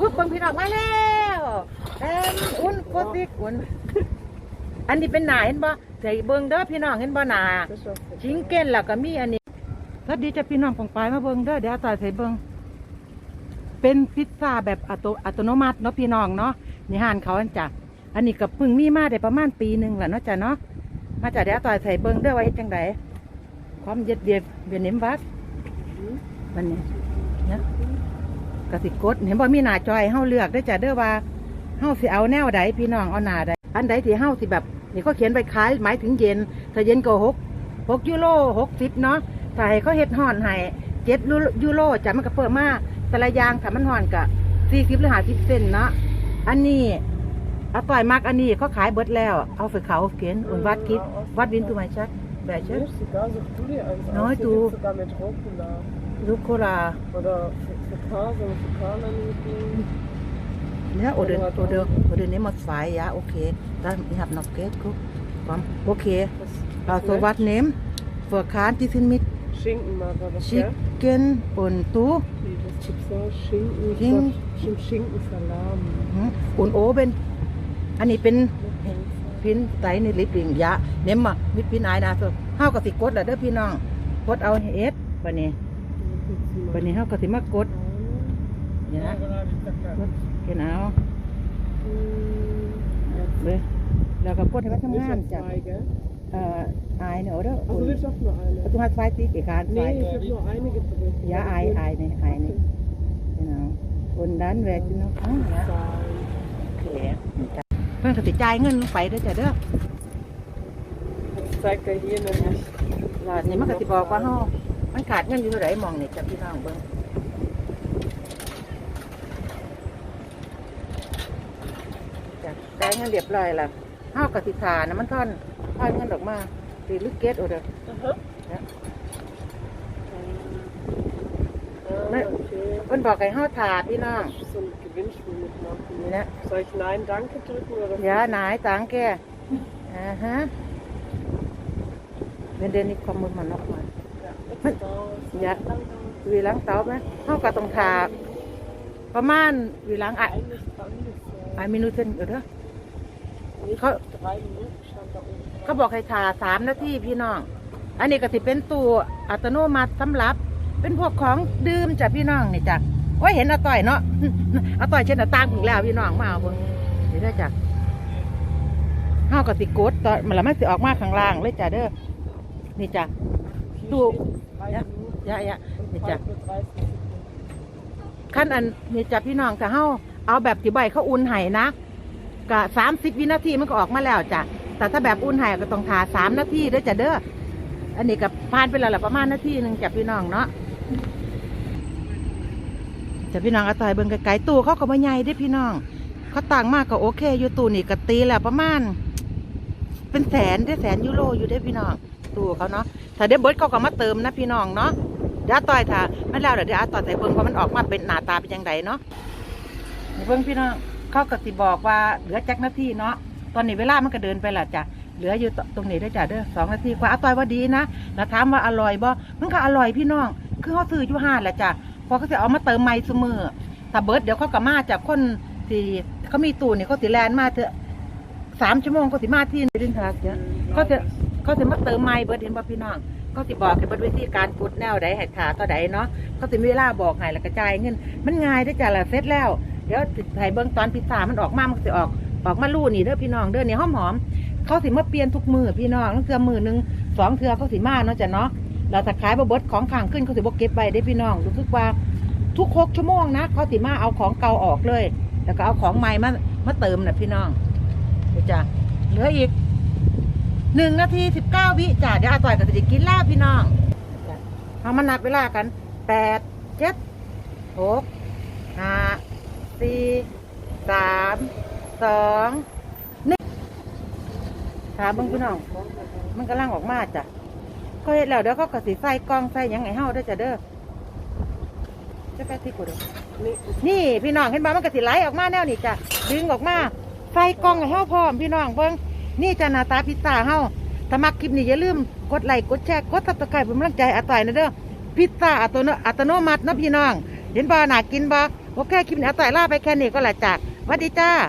อุ๊ยเบิ่งพี่น้องมาแล้วแอมอุ่นโคตรติ๊กอุ่นอันนี้เป็นหนาเห็นบ่ใส่เบิ่งเด้อพี่น้องเห็นบ่หนาชิงเก้นแล้วก็มีอันนี้สวัสดีจ้ะพี่น้องปองปายมาเบิ่งเด้อเดี๋ยวอาตายใส่เบิ่งเป็นพิซซ่าแบบอัตโนอัตโนมัติเนาะพี่น้องเนาะนี่ห่านเขาอันจ้ะอันนี้ก็เพิ่งมีมาได้ประมาณปีหนึงแหละเนาะจ้ะเนาะมาจ้ะเดี๋ยวอาตายใส่เบิ่งเด้อว่าเฮ็ดจังไดความเย็ดเดียบเวียนเนมวัดวันนี้เนี่ย กสิกดเห็นบ่มีหน้าจอยเฮาเลือกได้อจ้ะเด้อว่าเฮาสิเอาแนวใดพี่น้องเอาหน้าใดอันใดที่เฮาสิแบบนี่เขาเขียนไปขายหมายถึงเย็นถ้าเย็นก็หกหกยูโรหกสิบเนาะถ้าให้เขาเฮ็ดห่อนให้เจ็ดยูโรจ้ะมันก็เพิ่มมาแต่ละอย่างถ้ามันห่อนก็สี่สิบหรือห้าสิบเซนเนาะอันนี้เอาต่อยมากอันนี้เขาขายเบิดแล้ว เอาไปเขาเขียนอุ่นวัดคิดวัดวินตูไมชัดแบบเช่น Ist egal, such du dir eins Nein, aus. Hier du. gibt's sogar mit Rucola. ลูกโคลา Oder Focaccia, Focaccia-Nudeln. Ja, oder, oder, oder nehmen wir zwei, ja, okay. Dann, ich habe noch Geld, guck. Komm, okay. Das Also, was nehmen? Für Kahn, die sind mit Schinken mag er das, gell? Chicken und du. Nee, das gibt's auch. Schinken. ich Schinken. glaub, Schinken, Schinkensalam. Mhm. Und oben, อันนี้เป็นพินไตในลิปลิงยะเน้มมามิดพินไอนะคือเฮาก็สิกดแล้วเด้อพี่น้องกดเอาเอสบัดนี้ บัดนี้เฮาก็สิมากดเนี่ยนะกดเห็นเอาเลยแล้วก็กดให้มันทำงานจ้ะ zwei, gell? เอ่อไอเนี่ยเด้อ Also willst du auch nur eine? ตุหัดไฟตีกี่การไฟ Nee, ich habe nur eine gedrückt. Ja, ei, ei, ne, ei, ne. Genau. Und dann wird sie noch ah, ja. Zwei. โอเคเพิ่นก็สิจ่ายเงินลงไปเด้อจ้ะเด้อ Jetzt zeigt er hier nämlich. ร้านนี้มันก็สิบอกว่าเฮา มันขาดเงินอยู่เท่าไหร่มองนี่จ้ะพี่น้องเบิ่งจ้ะจ่ายเงินเรียบร้อยแล้วเฮาก็สิทานะมันท่อนทอนเงินออกมาสิลึกเกตโอเด้อ Aha. Ja. Ah, Ne. okay. เพิ่นบอกให้เฮาทาพี่น้อง So ein Gewinnspiel mitmachen. นี่นะ Soll ich Nein, Danke drücken oder? Ja, nein, danke. Aha. Wenn der nicht kommt, muss man noch mal. Ja, jetzt raus. Ja. วีล้างเตาไหมเขาก็ต้องทาประมาณวีล้างไอะ Eigentlich ungefähr. อะมินุเซนเออเด้อ Nicht Ka- drei Minuten stand da oben. เขาบอกให้ทาสามนาทีพี่น้อง อันนี้ก็สิเป็นตู้อัตโนมัติสำหรับ เป็นพวกของดื่มจ้ะพี่น้องนี่จ้ะโอ้ยเห็นอาต่อยเนาะอาต่อยเช่นอาตางอีกแล้วพี่น้องมาเอาบิ่เดี๋ยวได้จ้ะเฮาก็สิกดตอนมันละไมันสิออกมาข้างล่างเลยจ้ะเด้อนี่จ้ะ Du. steht drei Ja. Minuten ยะยะ und Mit ja. Zeit für 30 Sekunden. ขั้นอันนี่จ้ะพี่น้องถ้าเฮาเอาแบบที่ใบเขาอุ่นไห้นะกะสามสิบวินาทีมันก็ออกมาแล้วจ้ะแต่ถ้าแบบอุ่นไห้ก็ต้องทาสามนาทีเด้อจ้ะเด้ออันนี้กับผ่านไปแล้วละประมาณนาทีหนึ่งจ้ะพี่น้องเนาะจ้ะพี่น้องเอาต่อยเบิ่งไกลๆตู้เขาก็บ่ใหญ่เด้พี่น้อง เขาต่างมากก็โอเค อยู่ตู้นี่ก็ตีแล้วประมาณ เป็นแสนได้แสนยูโรอยู่ได้พี่น้องตู้เขาเนาะ ถ้าเดี๋ยวเบิร์ดเขาก็มาเติมนะพี่น้องเนาะเดี๋ยวอาต่อยถ้ามันแล้วเดี๋ยวอาต่อยใส่เบิ่งว่ามันออกมาเป็นหน้าตาเป็นยังไงเนาะนี่เบิ่งพี่น้องเขาก็สิบอกว่าเหลือจักนาทีเนาะตอนนี้เวลามันก็เดินไปละจ้ะเหลืออยู่ตรงนี้ได้จ้ะเด้อสองนาทีกว่าอาต่อยว่าดีนะแล้วถามว่าอร่อยบ่มันก็อร่อยพี่น้อง คือเขาซื้ออยู่ห้าแหละจ้ะพอเขาจะเอามาเติมใหม่เสมอถ้าเบิร์ดเดี๋ยวเขาก็มาจากคนที่เขามีตู้นี่เขาสิแลนมาเถอะสามชั่วโมงเขาสิมาที่นี่ดินทากเยอะเขาจะ เขาจะมาเติมไม้เบิดเห็นบ่พี่น้องเขาจะบอกให้เบิดวิธีการกดแนวใดให้ขาต่อใดเนาะเขาจะมีเวลาบอกให้แล้วกระจายเงินมันง่ายได้จ้ะละเสร็จแล้วเดี๋ยวสิให้เบิ่งตอนพิซซ่ามันออกมามันก็จะออกออกมาลู่นี่เด้อพี่น้องเด้อนี่หอมหอมเขาสิมาเปลี่ยนทุกมือพี่น้องนั่นคือมือหนึ่งสองเทือเขาสิมาเนาะจ้ะเนาะแล้วถ้าขายบ่เบิดของข้างขึ้นเขาสิบ่เก็บไว้ได้พี่น้องรู้สึกว่าทุกหกชั่วโมงนะเขาสิมาเอาของเก่าออกเลย แล้วก็เอาของใหม่มามาเติมน่ะพี่น้องดี๋ยวจ้ะเหลืออีก หนึ่งนาทีสิบเก้าวิจ้ะเดี๋ยวอาต่อยก็จะกินล้วพี่น้องเอามานับเวลากันแปดเจ็ดหกห้าสี่สามสองหนึ่งถามเบิ่งพี่น้อง มันกำลังออกมาจ้ะเขาเห็นแล้วเดี๋ยวเขาก็สิใส่กล้องใส่ยังไงเฮาได้จ้ะเด้อจะไปที่กูเด้อนี่พี่น้องเห็นบ่มันก็สิไหลออกมาแนวนี่จ้ะดึงออกมาใส่กล่องให้เฮาพร้อมพี่น้องเบิ่ง นี่จ้ะหน้าตาพิซซ่าเฮาถ้ามักคลิปนี้อย่าลืมกดไลค์กดแชร์กดซับสไครป์เป็นกำลังใจอาต่อยนะเด้อพิซซ่าอัตโนอัตโนมัตินะพี่น้อง เห็นบ่น่ากินบ่โอเคคลิปนี้อาต่อยล่าไปแค่นี้ก็แหละจ้ะสวัสดีจ้า